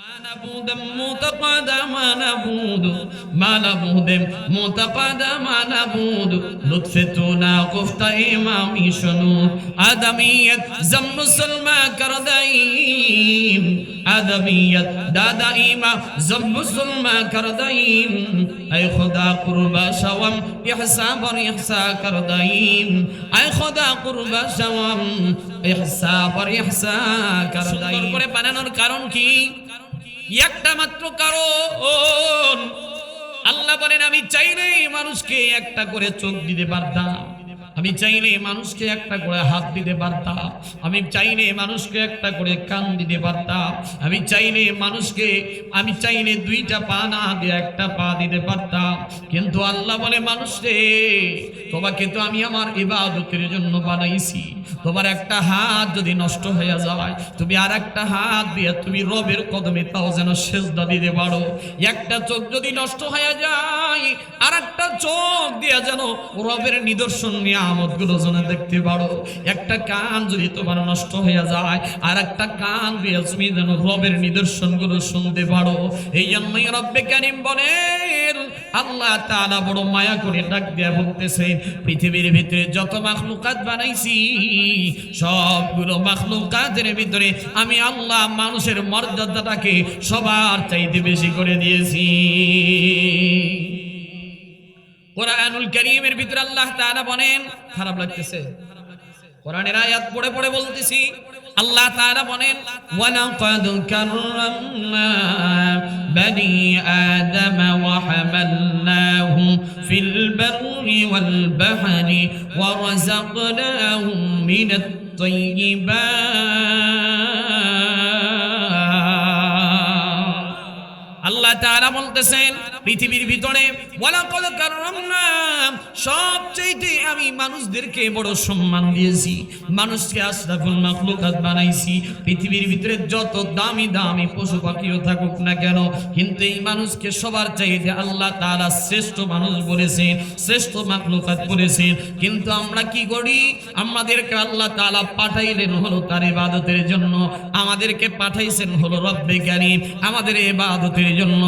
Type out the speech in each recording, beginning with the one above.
معبودا متقدا معبود معبود متقدا معبود نطفتنا قفت امامي شنو آدمیت زم مسلمہ کردائیم آدمیت دادا ایما زم مسلمہ کردائیم اے خدا قربا شوم احسا بر احسا کردائیم اے خدا قربا شوم احسا بر احسا کردائیم সুন্দর করে বানানোর কারণ কি একটা মাত্র কারণ। আল্লাহ বলেন আমি চাই নাই মানুষকে একটা করে চোখ দিতে পারতাম। আমি চাইলে মানুষকে একটা করে হাত দিতে পারতাম। আমি চাইলে মানুষকে একটা করে কান দিতে পারতাম। আমি চাইলে মানুষকে, আমি চাইলে দুইটা পা না দিয়ে একটা পা দিতে পারতাম। কিন্তু আল্লাহ বলে, মানুষ রে, তোমাকে তো আমি আমার ইবাদতের জন্য বানাইছি। তোমার একটা হাত যদি নষ্ট হয়ে যায়, তুমি আর একটা হাত দিয়ে তুমি রবের কদমে তাও যেন সেজদা দিতে পারো। একটা চোখ যদি নষ্ট হয়ে যায় আর একটা চোখ দিয়ে যেন রবের নিদর্শন নিয়ামতগুলো যেন দেখতে পারো। একটা কান যদি তোমার নষ্ট হয়ে যায় আর একটা কান দিয়ে তুমি যেন রবের নিদর্শনগুলো শুনতে পারো। এই জন্যই রব্বে কারিম বলেন, আল্লাহ তাআলা বড় মায়া করে ডাক দেয়া বলতেছেন, পৃথিবীর ভিতরে যত মাখলুকাত বানাইছি, সবগুলো মাখলুকাতের ভিতরে আমি আল্লাহ মানুষের মর্যাদাটাকে সবার চাইতে বেশি করে দিয়েছি। কোরআনুল করিমের ভিতরে আল্লাহ তাআলা বলেন, খারাপ লাগতেছে। কোরআনের আয়াত পড়ে পড়ে বলতেছি, আল্লাহ তাআলা বলেন, ওয়ালাকাদ কাররামনা বানি আদম ওয়া হামালনাহুম ফিল বাররি ওয়াল বাহরি ওয়া রাযাকনাহুম মিনাত তাইয়্যিবাত আল্লাহ তাআলা বলতেছেন পৃথিবীর ভিতরে, ওয়ালাকাদ কাররামনা সবচেয়ে আমি মানুষদেরকে বড় সম্মান দিয়েছি। মানুষকে আশরাফুল মাখলুকাত বানাইছি। পৃথিবীর ভিতরে যত দামি দামি পশু পাখিও থাকুক না কেন, কিন্তু এই মানুষকে সবার চাইতে আল্লাহ তাআলা শ্রেষ্ঠ মানুষ বলেছেন, শ্রেষ্ঠ মাখলুকাত বলেছেন। কিন্তু আমরা কি করি? আমাদেরকে আল্লাহ তাআলা পাঠাইলেন হলো তার ইবাদতের জন্য, আমাদেরকে পাঠাইছেন হলো রব্বে কারীম, আমাদের ইবাদতের জন্য।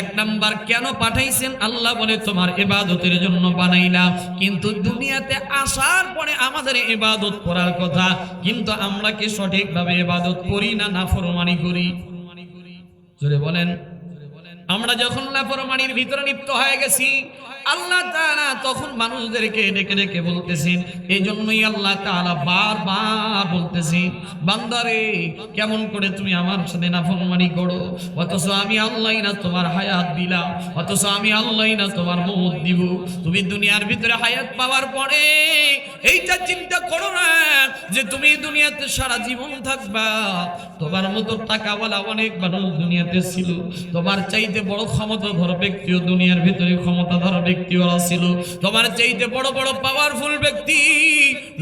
এক নাম্বার কেন পাঠাইছেন? আল্লাহ বলে, তোমার এবাদতের জন্য বানাইলাম। কিন্তু দুনিয়াতে আসার পরে আমাদের এবাদত করার কথা। কিন্তু আমরা কি সঠিকভাবে এবাদত করি না না নাফরমানি করি? জোরে বলেন। আমরা যখন লাফরমানির ভিতরে লিপ্ত হয়ে গেছি আল্লাহ তাআলা তখন মানুষদেরকে ডেকে ডেকে বলতেছেন এই জন্যই আল্লাহ তাআলা বারবার বলতেছেন, বান্দারে, কেমন করে তুমি আমার সাথে নাফরমানি করো? অথচ আমি আল্লাহই না তোমার হায়াত দিলাম, অথচ আমি আল্লাহই না তোমার মৌত দিব। তুমি দুনিয়ার ভিতরে হায়াত পাওয়ার পরে এইটা চিন্তা করো না যে তুমি দুনিয়াতে সারা জীবন থাকবা। তোমার মতো টাকাওয়ালা অনেক মানুষ দুনিয়াতে ছিল। তোমার চাইতে বড় ক্ষমতা ক্ষমতাধর ব্যক্তিও দুনিয়ার ভিতরে ক্ষমতা ক্ষমতাধর ব্যক্তিওরা ছিল। তোমার চাইতে বড় বড় পাওয়ারফুল ব্যক্তি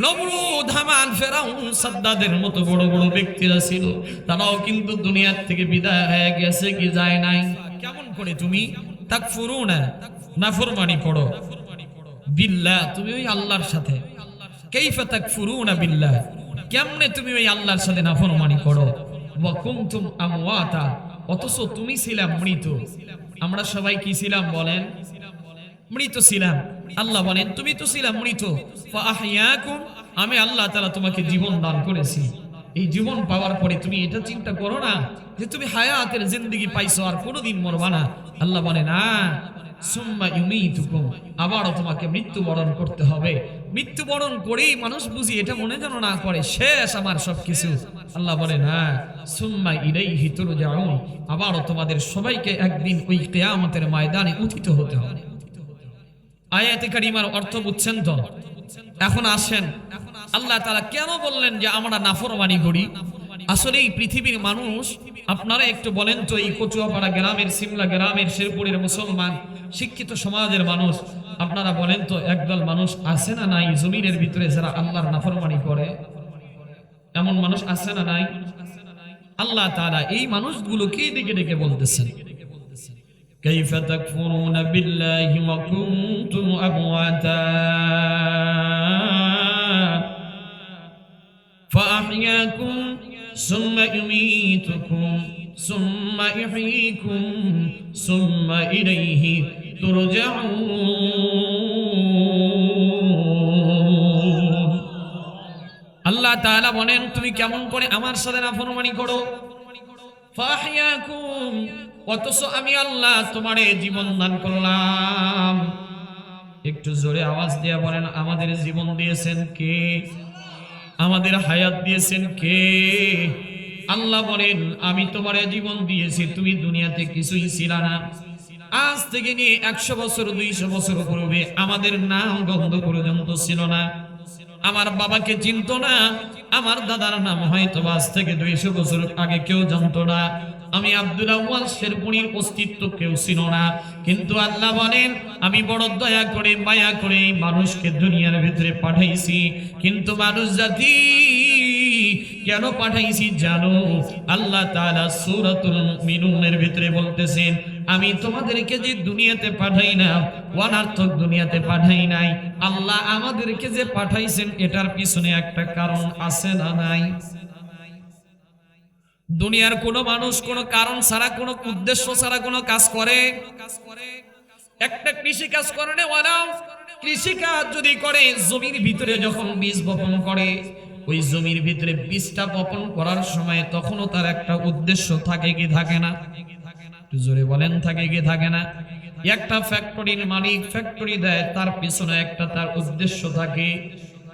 নমরুদ হামান ফেরাউন সাদ্দাদের মতো বড় বড় ব্যক্তিরা ছিল। তারাও কিন্তু দুনিয়ার থেকে বিদায় হয়ে গেছে কি যায় নাই। কেমন করে তুমি? তাক ফুরু না নাফরমানি পড়ো। বিল্লাহ, তুমি ওই আল্লাহর সাথে। কাইফা তাকফুরুনা বিল্লাহ, কেমনে তুমি ওই আল্লাহর সাথে নাফরমানি করো কুনতুম আমওয়াতা, অথচ তুমি ছিলাম মৃত। আমরা সবাই কি ছিলাম বলেন? মৃত ছিলাম। আল্লাহ বলেন, তুমি তো ছিলাম মৃত। আমি আল্লাহ তাআলা তোমাকে জীবন দান করেছি। এই জীবন পাওয়ার পরে তুমি এটা চিন্তা করো না যে তুমি হায়াতের জিন্দগি পাইছো আর কোনোদিন মরবা না। আল্লাহ বলে না আবারও তোমাকে মৃত্যুবরণ করতে হবে। মৃত্যুবরণ করেই মানুষ বুঝি এটা মনে যেন না করে, শেষ আমার সবকিছু। আল্লাহ বলে না সুম্মা ইলাইহি তুরজাউন, আবারও তোমাদের সবাইকে একদিন ওই কিয়ামতের ময়দানে উঠিত হতে হবে। আয়াতে কারিমার অর্থ বুঝছেন তো এখন আসেন, আল্লাহ তাআলা কেন বললেন যে আমরা নাফরমানি করি? আসলে এই পৃথিবীর মানুষ, আপনারা একটু বলেন তো, এই কচুয়াপাড়া গ্রামের, সিমলা গ্রামের, শেরপুরের মুসলমান, শিক্ষিত সমাজের মানুষ, আপনারা বলেন তো, একদল মানুষ আছে না নাই জমিনের ভিতরে যারা আল্লাহর নাফরমানি করে? এমন মানুষ আছে না নাই? আল্লাহ তাআলা এই মানুষগুলোকে ডেকে ডেকে বলতেছেন। كيف تكفرون بالله وكنتم أمواتا فأحياكم ثم يميتكم ثم يحييكم ثم إليه ترجعون আল্লাহ তাআলা বলেন তুমি কেমন করে আমার সাথে নাফরমানি করো ফাহিয়াকুম অথচ আমি আল্লাহ তোমারে জীবন দান করলাম। একটু জোরে আওয়াজ দিয়ে বলেন, আমাদের জীবন দিয়েছেন কে? আমাদের হায়াত দিয়েছেন কে? আল্লাহ বলেন, আমি তোমারে জীবন দিয়েছি, তুমি দুনিয়াতে কিছুই ছিল না। আজ থেকে নিয়ে একশো বছর, দুইশো বছর পূর্বে আমাদের নাম গন্ধ পর্যন্ত ছিল না। আমার বাবাকে চিনত না, আমার দাদার নাম হয়তো আজ থেকে দুইশো বছর আগে কেউ জানতো না। আমি আব্দুল আউয়াল শেরপুনির অস্তিত্ব কেউ ছিল না। কিন্তু আল্লাহ বলেন, আমি বড় দয়া করে, মায়া করে মানুষকে দুনিয়ার ভিতরে পাঠাইছি। কিন্তু মানুষ জাতি, কেন পাঠাইছি জানো? আল্লাহ তাআলা সূরাতুল মুমিনুনের ভিতরে বলতেছেন, আমি তোমাদেরকে যে দুনিয়াতে পাঠাই না, অনার্থক দুনিয়াতে পাঠাই নাই। আল্লাহ আমাদেরকে যে পাঠাইছেন, এটার পিছনে একটা কারণ আছে না নাই? দুনিয়ার কোনো মানুষ, কোনো কারণ ছাড়া, কোনো উদ্দেশ্য ছাড়া কোনো কাজ করে। একটা কৃষি কাজ করে না কাজ যদি করে, জমির ভিতরে যখন বীজ বপন করে, ওই জমির ভিতরে বীজটা বপন করার সময় তখনও তার একটা উদ্দেশ্য থাকে কি থাকে না? জোরে বলেন, থাকে কি থাকে না? একটা ফ্যাক্টরির মালিক ফ্যাক্টরি দেয়, তার পিছনে একটা তার উদ্দেশ্য থাকে।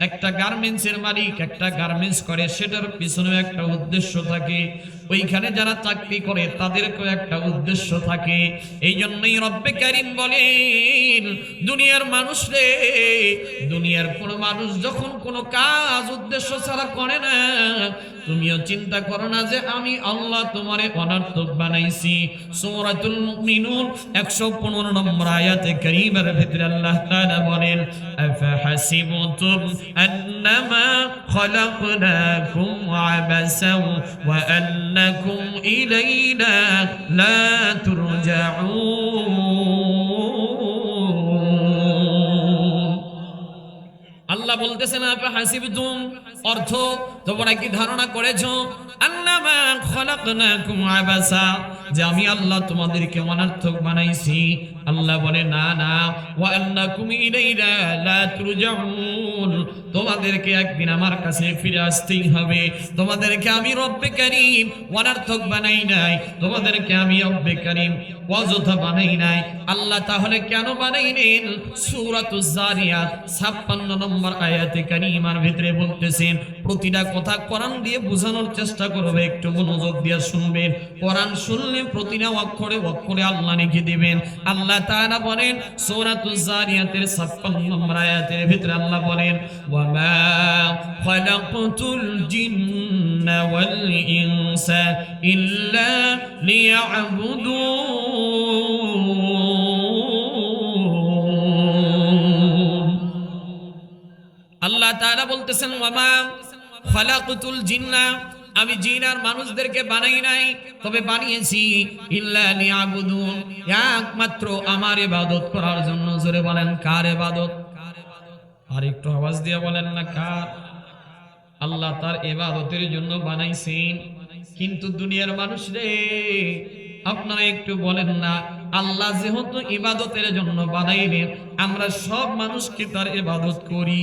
একটা গার্মেন্টস এর মালিক একটা গার্মেন্টস করে সেটার পিছনেও একটা উদ্দেশ্য থাকে। ওইখানে যারা চাকরি করে, তাদেরকেও একটা উদ্দেশ্য থাকে। এই জন্যই রব্বে কারিম বলেন, দুনিয়ার মানুষ রে, দুনিয়ার কোন মানুষ যখন কোনো কাজ, উদ্দেশ্য ছাড়া করে না। তুমিও চিন্তা করো না যে আমি আল্লাহ তোমারে অনার্থক বানাইছি। সূরাতুল মুমিনুন 115 নম্বর আয়াতে কারীমের ভিতরে আল্লাহ বলেন, আফাহাসিবতুম আন্নামা খলাকনাকুম ওয়া أنكم إلينا لا ترجعون. আল্লাহ বলতেছেন আপা হাসিবতুম? অর্থ, তোমরা কি ধারণা যে আমি আল্লাহ তোমাদেরকে অনার্থক বানাইছি। আল্লাহ বলে, না না। তোমাদেরকে একদিন আমার কাছে ফিরে আসতেই হবে। তোমাদেরকে আমি রব্বে কারীম অনার্থক বানাই নাই। তোমাদেরকে আমি রব্বে কারীম অযথা বানাই নাই। আল্লাহ তাহলে কেন বানাইলেন? সূরাতুজ জারিয়াত 56 নম্বর আয়াতে কারীমার ভিতরে বলতেছেন, প্রতিটা কথা কোরআন দিয়ে বোঝানোর চেষ্টা করবে, একটু মনোযোগ দিয়ে শুনবেন। কোরআন শুনলে প্রতিটা অক্ষরে অক্ষরে আল্লাহ লিখে দিবেন। আল্লাহ তাআলা বলেন, সূরাতুজ জারিয়াতের 56 নম্বর আয়াতের ভিতরে আল্লাহ বলেন, ওয়ামা খালাকতুল জিন্না ওয়াল ইনসা ইল্লা লিয়াবুদুন আল্লাহ তাআলা বলতেছেন খালাকতুল জিন্না। আমি জিন আর মানুষদেরকে বানাই নাই, তবে বানিয়েছি। একমাত্র আমার ইবাদত করার জন্য জোরে বলেন, কার ইবাদত? আর একটু আওয়াজ দিয়ে বলেন না, কার? আল্লাহ তার ইবাদতের জন্য বানাইছেন। কিন্তু দুনিয়ার মানুষ রে আপনারা একটু বলেন না, আল্লাহ যেহেতু ইবাদতের জন্য বানাইলেন, আমরা সব মানুষকে তার ইবাদত করি।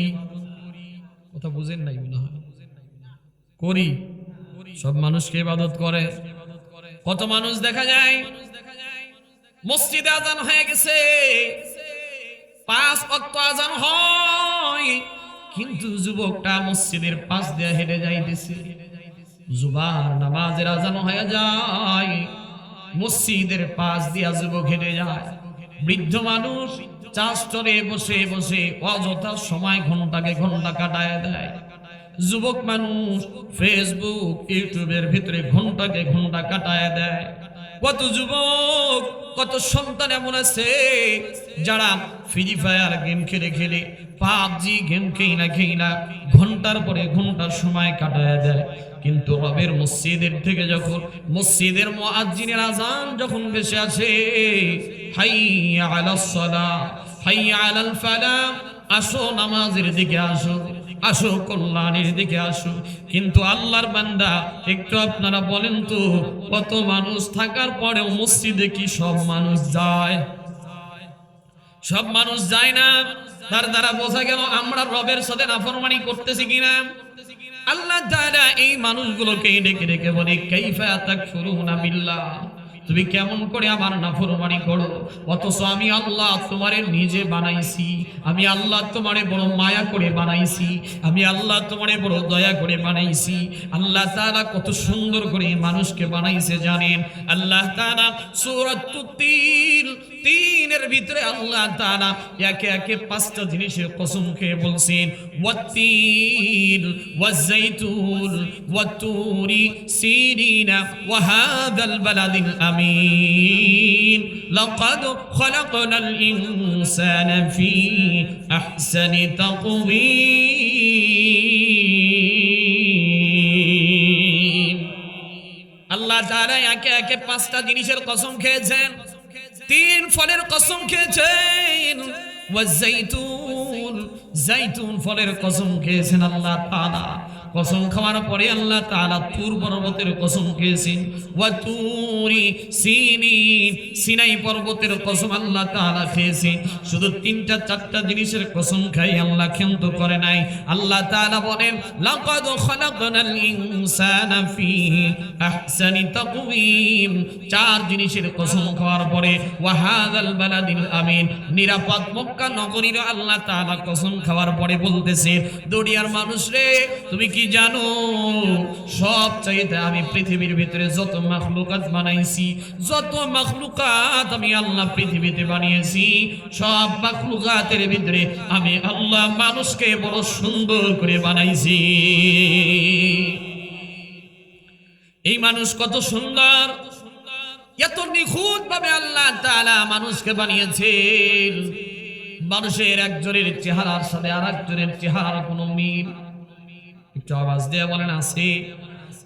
কথা বুঝেন নাই মনে হয়? করি। সব মানুষকে ইবাদত করে। কত মানুষ দেখা যায়, মসজিদে আজান হয়ে গেছে। পাঁচ অক্ত আজান হয়, কিন্তু যুবকটা মসজিদের পাশ দিয়ে হেঁটে যাইতেছে। জুবার নামাজের আজান হয়ে যায়। মসজিদের পাশ দিয়া যুবক হেঁটে যায়। বৃদ্ধ মানুষ চাষ বসে বসে অযথা সময় ঘন্টাকে ঘণ্টা কাটায় দেয়। যুবক মানুষ ফেসবুক ইউটিউবের ভিতরে ঘন্টাকে ঘণ্টা কাটায় দেয়। কত যুবক, কত সন্তান এমন আছে যারা ফ্রি ফায়ার গেম খেলে খেলে, পাবজি গেম খেই না খেই না ঘণ্টার পরে ঘণ্টার সময় কাটায় দেয়। কিন্তু রবের মসজিদের থেকে যখন, মসজিদের মুয়াজ্জিনের আজান যখন ভেসে আছে হাইয়া আলাস সালাহ, হাইয়া আলাল ফালাহ, আসো নামাজের দিকে আসো। আসো, কল্যাণের দিকে আসো। কিন্তু আল্লাহর বান্দা, একটু আপনারা বলেন তো, কত মানুষ থাকার পরেও মসজিদে কি সব মানুষ যায়? সব মানুষ যায় না? তার দ্বারা বোঝা গেল, আমরা রবের সাথে নাফরমানি করতেছি কিনা? আল্লাহ তাআলা এই মানুষগুলোকে ডেকে ডেকে বলে, কাইফা তাকফুরুনা বিল্লাহ? তুমি কেমন করে আমার নাফরমানি করো? অথচ আমি আল্লাহ তোমারে নিজে বানাইছি। আমি আল্লাহ তোমারে বড় মায়া করে বানাইছি। আমি আল্লাহ তোমারে বড় দয়া করে বানাইছি। আল্লাহ তাআলা কত সুন্দর করে মানুষকে বানাইছে জানেন? আল্লাহ তাআলা সূরাত তিল তিনের ভিতরে আল্লাহ তাআলা একে একে পাঁচটা জিনিসের কসম খেয়ে বলছেন, ওয়াত্তিল ওয়াজাইতুল ওয়াতুরি সিরিনা ওয়াহাদাল বালাদিল আমিন। লাকাদ খলাকনাল ইনসানা ফি আহসানি তাকওয়িম। আল্লাহ তাআলা একে একে পাঁচটা জিনিসের কসম খেয়েছেন, তিন ফলের কসম খেয়েছেন ওয়াজাইতুন জাইতুন ফলের কসম খেয়েছেন আল্লাহ তাআলা। কসম খাওয়ার পরে আল্লাহ তাআলা তুর পর্বতের কসম খেয়েছেন। ওয়া তুরি সিনিন, সিনাই পর্বতের কসম আল্লাহ তাআলা খেয়েছেন। শুধু তিনটা, চারটা জিনিসের কসম খাই আল্লাহ ক্ষান্ত করে নাই। আল্লাহ তাআলা বলেন, লাকাদ খালাকনাল ইনসানা ফি আহসানি তাকওয়িম। চার জিনিসের কসম খাওয়ার পরে ওয়াহাদাল বালাদিল আমিন। নিরাপদ মক্কা নগরীর আল্লাহ তাআলা কসম খাওয়ার পরে বলতেছে, দুনিয়ার মানুষ রে, তুমি কি জানো? সব চাইতে আমি পৃথিবীর ভিতরে যত মাখলুকাত বানাইছি, যত মাখলুকাত আমি আল্লাহ পৃথিবীতে বানিয়েছি, সব মাখলুকাতের ভিতরে আমি আল্লাহ মানুষকে বড় সুন্দর করে বানাইছি। এই মানুষ কত সুন্দর। এত নিখুঁত ভাবে আল্লাহ তাআলা মানুষকে বানিয়েছেন। মানুষের একজনের চেহারার সাথে আর একজনের চেহারার কোনো মিল। একটু আওয়াজ দিয়ে বলেন, আছে।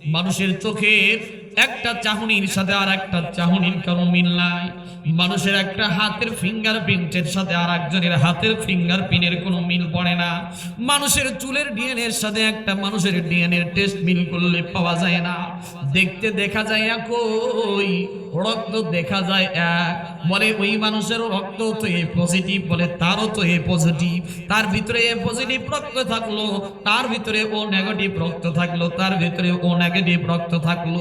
মানুষের চোখের একটা চাহনির সাথে আর একটা চাহনির কোনো মিল নাই। মানুষের একটা হাতের ফিঙ্গার প্রিন্টের সাথে আর একজনের হাতের ফিঙ্গার প্রিন্টের কোনো মিল পড়ে না। মানুষের চুলের ডিএনএ এর সাথে একটা মানুষের ডিএনএ টেস্ট মিল করলে পাওয়া যায় না। দেখতে দেখা যায় একই রক্ত দেখা যায়, এক, বলে ওই মানুষের রক্ত তো এ পজিটিভ বলে তারও তো এ পজিটিভ তার ভিতরে এ পজিটিভ রক্ত থাকল, তার ভিতরে ও নেগেটিভ রক্ত থাকল, তার ভিতরে ও নেগেটিভ রক্ত থাকল।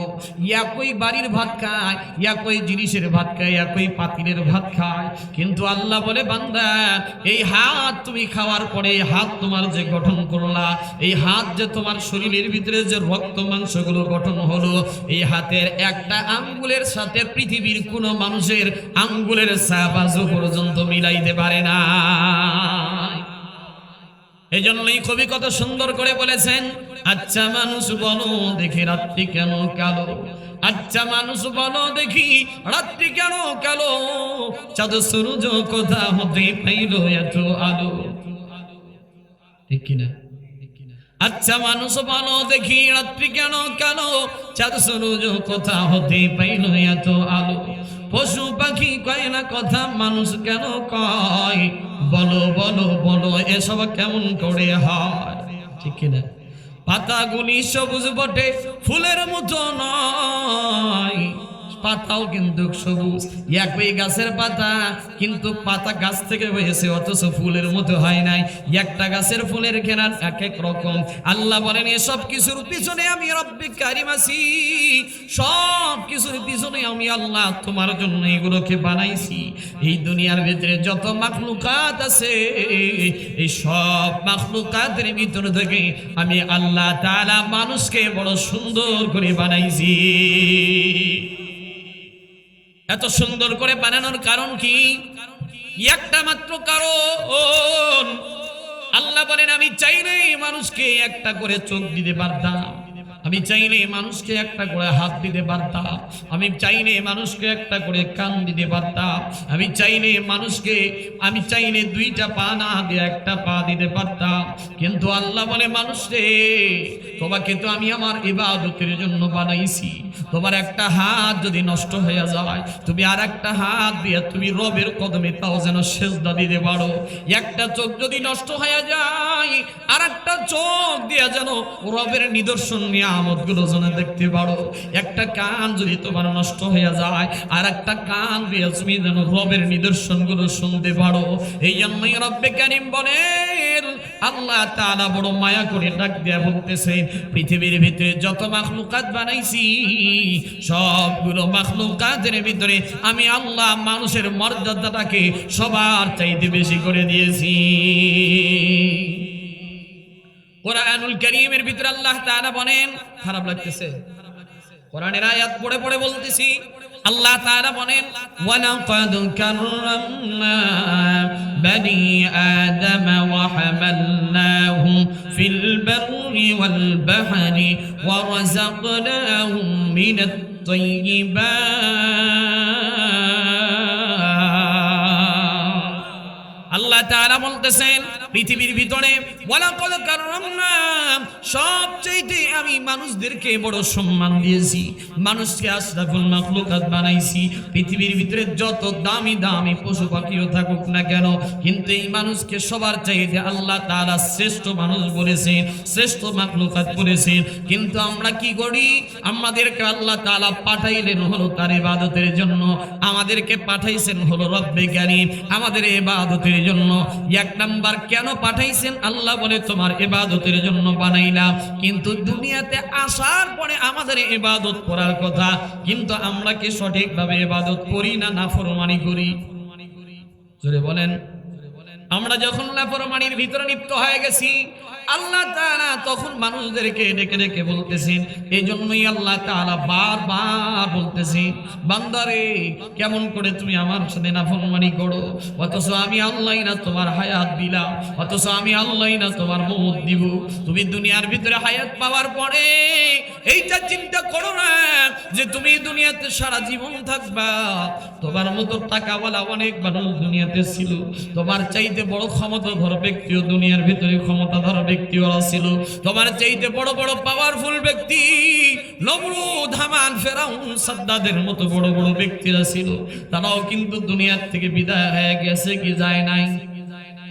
একই বাড়ির ভাত খায়, একই জিনিসের ভাত খায়, একই পাতিলের ভাত খায়। কিন্তু আল্লাহ বলে, বান্দা, এই হাত তুমি খাওয়ার পরে হাত তোমার যে গঠন করলা, এই হাত যে তোমার শরীরের ভিতরে যে রক্ত মাংসগুলো গঠন হলো, এই হাতের একটা আঙ্গুলের সাথে পৃথিবীর কোনো মানুষের আঙ্গুলের সাবাজও পর্যন্ত মিলাইতে পারে না এই জন্যই কবি কত সুন্দর করে বলেছেন আচ্ছা মানুষ বলো দেখি রাত্রি কেন কালো? আচ্ছা মানুষ বলো দেখি রাত্রি কেন কালো? চাঁদ সূর্য কোথা হতে পাইল এত আলো? ঠিক কিনা? আচ্ছা মানুষ বলো, দেখি রাত্রি কেন কেন? চাঁদ সূর্য কথা হতে পাইল এত আলো? পশু পাখি কয় না কথা, মানুষ কেন কয়? বলো বলো বলো, এসব কেমন করে হয়? ঠিক কিনা? পাতাগুলি সবুজ বটে, ফুলের মতো নয়। পাতাও কিন্তু সবুজ। একই গাছের পাতা, কিন্তু পাতা গাছ থেকে হয়েছে, অথচ ফুলের মতো হয় নাই। একটা গাছের ফুলের কেনার এক এক রকম। আল্লাহ বলেন, এসব কিছুর পিছনে আমি রব্বি কারিম আছি। সব কিছুর পিছনে আমি আল্লাহ তোমার জন্য এগুলোকে বানাইছি। এই দুনিয়ার ভিতরে যত মাখলুকাত আছে, এই সব মাখলুকাতের ভিতর থেকে আমি আল্লাহ তাআলা মানুষকে বড় সুন্দর করে বানাইছি। এত সুন্দর করে বানানোর কারণ কি? একটা মাত্র কারণ। আল্লাহ বলেন, আমি চাই নাই মানুষকে একটা করে চোখ দিতে পারতাম। আমি চাইলে মানুষকে একটা করে হাত দিতে পারতাম। আমি চাইলে মানুষকে একটা করে কান দিতে পারতাম। আমি চাইলে মানুষকে, আমি চাইলে দুইটা পা না দিয়ে একটা পা দিতে পারতাম। কিন্তু আল্লাহ বলে, মানুষ রে, তোমাকে তো আমি আমার ইবাদতের জন্য বানাইছি। তোমার একটা হাত যদি নষ্ট হয়ে যায়, তুমি আর একটা হাত দিয়ে তুমি রবের কদমে তাও যেন সেজদা দিতে পারো। একটা চোখ যদি নষ্ট হয়ে যায় আর একটা চোখ দিয়ে যেন রবের নিদর্শন নিয়ামত গুলো যেন দেখতে পারো। একটা কান যদি তোমার নষ্ট হয়ে যায় আর একটা কান দিয়ে তুমি যেন রবের নিদর্শনগুলো শুনতে পারো। এই জন্যই রব্বে কারিম বলেন, আল্লাহ তাআলা বড় মায়া করে ডাক দিয়া বলতেছেন, পৃথিবীর ভিতরে যত মাখলুকাত বানাইছি, সবগুলো মাখলুকাতের ভিতরে আমি আল্লাহ মানুষের মর্যাদাটাকে সবার চাইতে বেশি করে দিয়েছি। কোরআনুল করিমের ভিতরে আল্লাহ তাআলা বলেন, খারাপ লাগতেছে। কোরআনের আয়াত পড়ে পড়ে বলতেছি, আল্লাহ তাআলা বলেন, ওয়ালাকাদ কাররামনা বানি আদম ওয়া হামালনাহুম ফিল বাররি ওয়াল বাহরি ওয়া রাযাকনাহুম মিনাত তাইয়্যিবাত আল্লাহ তাআলা বলতেছেন পৃথিবীর ভিতরে সবচেয়ে আমি মানুষদেরকে বড় সম্মান দিয়েছি। মানুষকে আশরাফুল মাখলুকাত বানাইছি। পৃথিবীর ভিতরে যত দামি দামি পশু পাখিও থাকুক না কেন, কিন্তু এই মানুষকে সবার চাইতে আল্লাহ তাআলা শ্রেষ্ঠ মানুষ বলেছেন শ্রেষ্ঠ মাখলুকাত বলেছেন কিন্তু আমরা কি করি? আমাদেরকে আল্লাহ তাআলা পাঠাইলেন হলো তার ইবাদতের জন্য। আমাদেরকে পাঠাইছেন হলো রব্বে জ্ঞানী আমাদের ইবাদতের জন্য। এক নাম্বার কেন পাঠাইছেন? আল্লাহ বলে, তোমার এবাদতের জন্য বানাইলাম কিন্তু দুনিয়াতে আসার পরে আমাদের এবাদত করার কথা। কিন্তু আমরা কি সঠিকভাবে এবাদত করি না নাফরমানি করি? বলেন। আমরা যখন নাফরমানির ভিতরে লিপ্ত হয়ে গেছি আল্লাহ তাআলা তখন মানুষদেরকে ডেকে ডেকে বলতেছেন এই জন্যই আল্লাহ তাআলা বারবার বলতেছি বান্দারে, কেমন করে তুমি আমার সাথে নাফরমানি করো? অথচ আমি আল্লাহই না তোমার হায়াত দিলাম, অথচ আমি আল্লাহই না তোমার মৌত দিব। তুমি দুনিয়ার ভিতরে হায়াত পাওয়ার পরে এইটা চিন্তা করো না যে তুমি দুনিয়াতে সারা জীবন থাকবা। তোমার মতো টাকাওয়ালা অনেক মানুষ দুনিয়াতে ছিল। তোমার চাইতে বড় ক্ষমতাধর ব্যক্তিও দুনিয়ার ভিতরে ক্ষমতাধর ব্যক্তিওরা ছিল। তোমার চাইতে বড় বড় পাওয়ারফুল ব্যক্তি নমরুদ, হামান, ফেরাউন, সাদ্দাদের মতো বড় বড় ব্যক্তিরা ছিল। তারাও কিন্তু দুনিয়ার থেকে বিদায় হয়ে গেছে কি যায় নাই।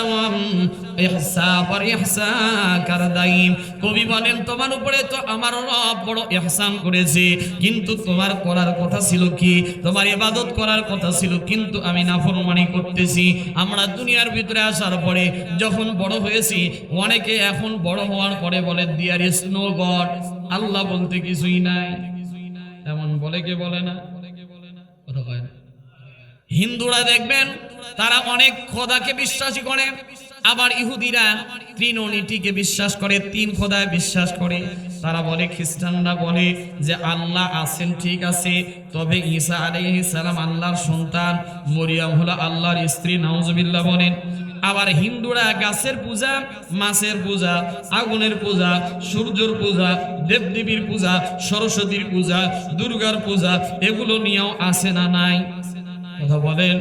সালাম ইহসা পর ইহসা কার দাইম কবি বলেন, তোমার উপরে তো আমার রব বড় ইহসান করেছে। কিন্তু তোমার করার কথা ছিল কি? তোমার ইবাদত করার কথা ছিল, কিন্তু আমি নাফরমানি করতেছি। আমরা দুনিয়ার ভিতরে আসার পরে যখন বড় হয়েছি, অনেকে এখন বড় হওয়ার পরে বলে, দিয়ার ইস নো গড। আল্লাহ বলতে কিছুই নাই। এমন বলে কে বলে না? হিন্দুরা দেখবেন, তারা অনেক খোদাকে বিশ্বাসী করে। আবার ইহুদিরা ত্রিননীতিকে বিশ্বাস করে, তিন খোদায় বিশ্বাস করে। তারা বলে, খ্রিস্টানরা বলে যে, আল্লাহ আছেন, ঠিক আছে। তবে ঈসা সালাম আল্লাহর সন্তান, মরিয়াম হলো আল্লাহর স্ত্রী, নাউজুবিল্লাহ বলেন। আবার হিন্দুরা গাছের পূজা, মাছের পূজা, আগুনের পূজা, সূর্যর পূজা, দেবদেবীর পূজা, সরস্বতীর পূজা, দুর্গার পূজা, এগুলো নিয়েও আছে না নাই? কথা বলেন।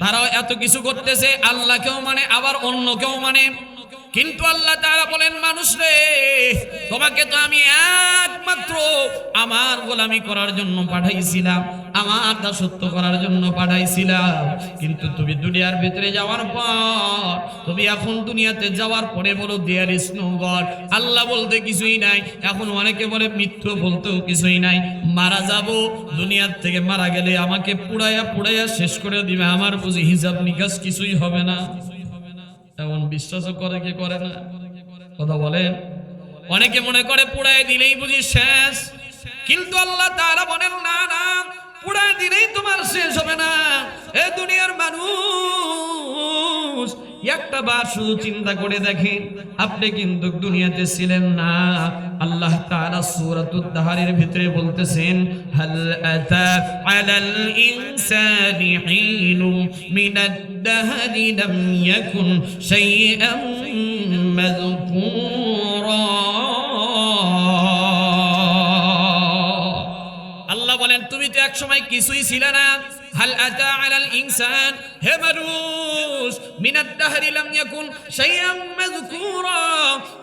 তারাও এত কিছু করতেছে আল্লাহকেও মানে আবার অন্য কেউ মানে। কিন্তু আল্লাহ তাআলা বলেন, মানুষ রে, তোমাকে তো আমি একমাত্র আমার গোলামি করার জন্য পাঠাইছিলাম, আমার দাসত্ব করার জন্য পাঠাইছিলাম। কিন্তু তুমি দুনিয়ার ভিতরে যাওয়ার পর, তুমি এখন দুনিয়াতে যাওয়ার পরে বলো দেয়ার গড আল্লাহ বলতে কিছুই নাই। এখন অনেকে বলে মৃত্যু বলতেও কিছুই নাই। মারা যাব, দুনিয়ার থেকে মারা গেলে আমাকে পুড়াইয়া পুড়াইয়া শেষ করে দিবে। আমার বুঝি হিসাব নিকাশ কিছুই হবে না। এমন বিশ্বাসও করে কি করে না? কথা বলেন। অনেকে মনে করে পুড়ায় দিলেই বুঝি শেষ। কিন্তু আল্লাহ তারা বলেন, না না পুড়ায় দিনেই তোমার শেষ হবে না। এ দুনিয়ার মানুষ, একটা বার শুধু চিন্তা করে দেখেন, আপনি কিন্তু দুনিয়াতে ছিলেন না। আল্লাহ তাআলা সূরাতুদ দাহারের ভিতরে বলতেছেন, হাল আতা আলাল ইনসানি হিনুম মিনাদ দাহরি লাম ইয়াকুন শাইআম মাযকুরা এক সময় কিছুই ছিল না। হাল আতা আলাল ইনসান? হে মানুষ মিনাদ দাহরি লাম ইয়াকুন শাইআম মাযকুরা।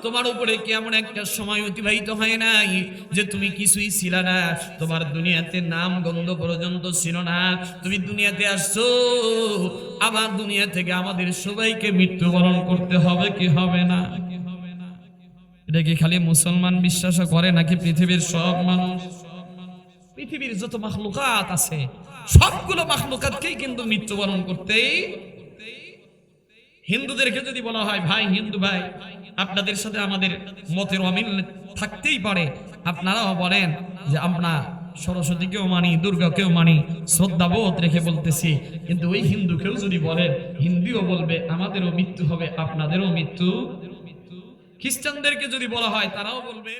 তোমার উপরে কি এমন একটা সময় অতিবাহিত হয় নাই যে তুমি কিছুই ছিল না? তোমার দুনিয়াতে নাম গন্ধ পর্যন্ত ছিল না। তুমি দুনিয়াতে আসছো, আবার দুনিয়া থেকে আমাদের সবাইকে মৃত্যুবরণ করতে হবে কি হবে না? এটা কি খালি মুসলমান বিশ্বাস করে নাকি পৃথিবীর সব মানুষ? পৃথিবীর যত মাখলুকাত আছে, সবগুলো মাখলুকাতকেই কিন্তু মৃত্যুবরণ করতেই হিন্দুদেরকে যদি বলা হয়, ভাই হিন্দু ভাই, আপনাদের সাথে আমাদের মতের অমিল থাকতেই পারে। আপনারাও বলেন যে, আমরা সরস্বতীকেও মানি, দুর্গাকেও মানি, শ্রদ্ধাবোধ রেখে বলতেছি। কিন্তু ওই হিন্দুকেও যদি বলেন, হিন্দিও বলবে, আমাদেরও মৃত্যু হবে, আপনাদেরও মৃত্যু। খ্রিস্টানদেরকে যদি বলা হয়, তারাও বলবে